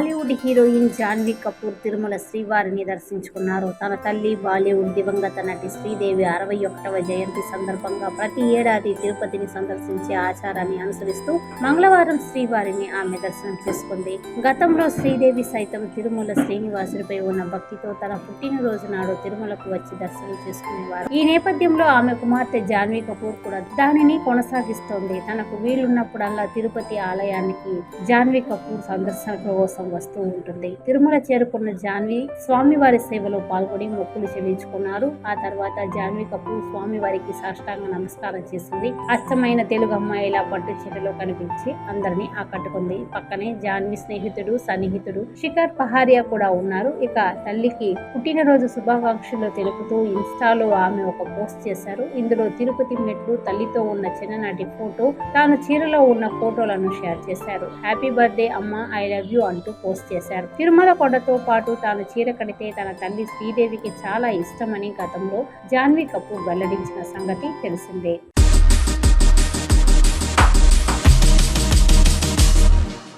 Heroine Janhvi Kapoor Tirumala శ్రీవారిని దర్శించుకున్నారు. తన తల్లి బాలీవుడ్ దివంగత నటి శ్రీదేవి అరవై ఒకటవ జయంతి సందర్భంగా ప్రతి ఏడాది తిరుపతిని సందర్శించే ఆచారాన్ని అనుసరిస్తూ మంగళవారం శ్రీవారిని ఆమె దర్శనం చేసుకుంది. గతంలో శ్రీదేవి సైతం తిరుమల శ్రీనివాసుడిపై ఉన్న భక్తితో తన పుట్టినరోజు నాడు తిరుమలకు వచ్చి దర్శనం చేసుకునేవారు. ఈ నేపథ్యంలో ఆమె కుమార్తె జాన్వీ కపూర్ కూడా దానిని కొనసాగిస్తోంది. తనకు వీలున్నప్పుడల్లా తిరుపతి ఆలయానికి జాన్వీ కపూర్ సందర్శన కోసం వస్తూ ఉంటుంది. తిరుమల చేరుకున్న జాన్వి స్వామివారి సేవలో పాల్గొని మొక్కులు చెల్లించుకున్నారు. ఆ తర్వాత జాన్వి కపూర్ స్వామివారికి సాష్టాంగ నమస్కారం చేసింది. అచ్చమైన తెలుగు అమ్మాయిలా పట్టు చీరలో కనిపించి అందరినీ ఆకట్టుకుంది. పక్కనే జాన్వి స్నేహితుడు సన్నిహితుడు శిఖర్ పహారియా కూడా ఉన్నారు. ఇక తల్లికి పుట్టినరోజు శుభాకాంక్షలు తెలుపుతూ ఇన్స్టాలో ఆమె ఒక పోస్ట్ చేశారు. ఇందులో తిరుపతి మెట్లు తల్లితో ఉన్న చిన్ననాటి ఫోటో తాను చీరలో ఉన్న ఫోటోలను షేర్ చేశారు. హ్యాపీ బర్త్డే అమ్మ ఐ లవ్ యూ అంటూ పోస్ట్ చేశారు. తిరుమల కొండతో పాటు తాను చీర కడితే తన తల్లి శ్రీదేవికి చాలా ఇష్టమని గతంలో జాన్వీ కపూర్ వెల్లడించిన సంగతి తెలిసిందే.